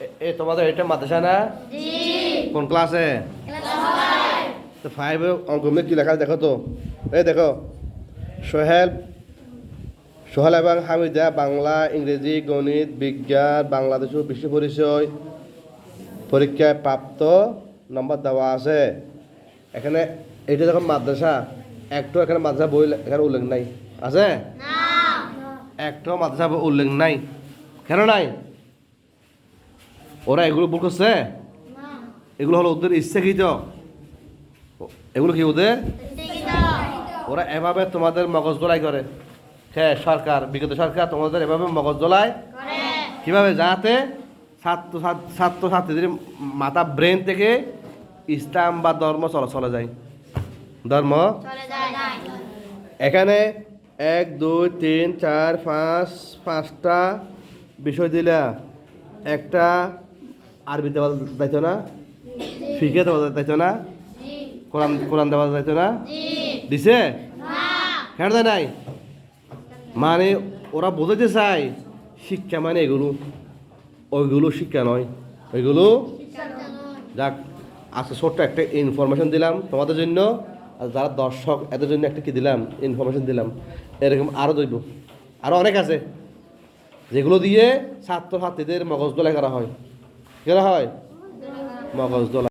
এ- তোমাদের এটা মাদ্রাসা না? কোন ক্লাসে? তো ফাইভে অঙ্ক মধ্যে কি লেখা দেখো তো। এই দেখো সোহেল সোহেল এবং হামিদা বাংলা ইংরেজি গণিত বিজ্ঞান বাংলাদেশ ও বিশ্ব পরিচয় পরীক্ষায় প্রাপ্ত নম্বর দেওয়া আছে। এখানে এটা যখন মাদ্রাসা। একটু এখানে মাদ্রাসা বই এখানে উল্লেখ নাই। আছে? একটু মাদ্রাসা বই উল্লেখ নাই। কেন নাই? ওরা এগুলো ভুল করছে? এগুলো হলো ওদের ইচ্ছাকৃত। এগুলো কি ওদের? ওরা এভাবে তোমাদের মগজ দোলাই করে। হ্যাঁ সরকার বিগত সরকার তোমাদের এভাবে মগজ দোলায় কীভাবে? যাতে ছাত্র ছাত্র ছাত্রীদের মাথা ব্রেন থেকে ইসলাম বা ধর্ম চলা চলে যায়। ধর্ম এখানে এক দুই তিন চার পাঁচ পাঁচটা বিষয় দিলা। একটা আরবি দেওয়া যাইতো না? ফিকে দেওয়া যাইতো না? কোরআন কোরআন দেওয়া যাইতো না? দিছে? কেন দেয় নাই? মানে ওরা বোঝাতে চায়, শিক্ষা মানে এগুলো। ওইগুলো শিক্ষা নয়। ওইগুলো যাক আজকে ছোট্ট একটা ইনফরমেশন দিলাম তোমাদের জন্য। আর যারা দর্শক, এদের জন্য একটা কি দিলাম? ইনফরমেশন দিলাম। এরকম আরও দৈব আরও অনেক আছে। যেগুলো দিয়ে ছাত্র ছাত্রীদের মগজ দোলাই করা হয়। করা হয়? মগজ দোলা।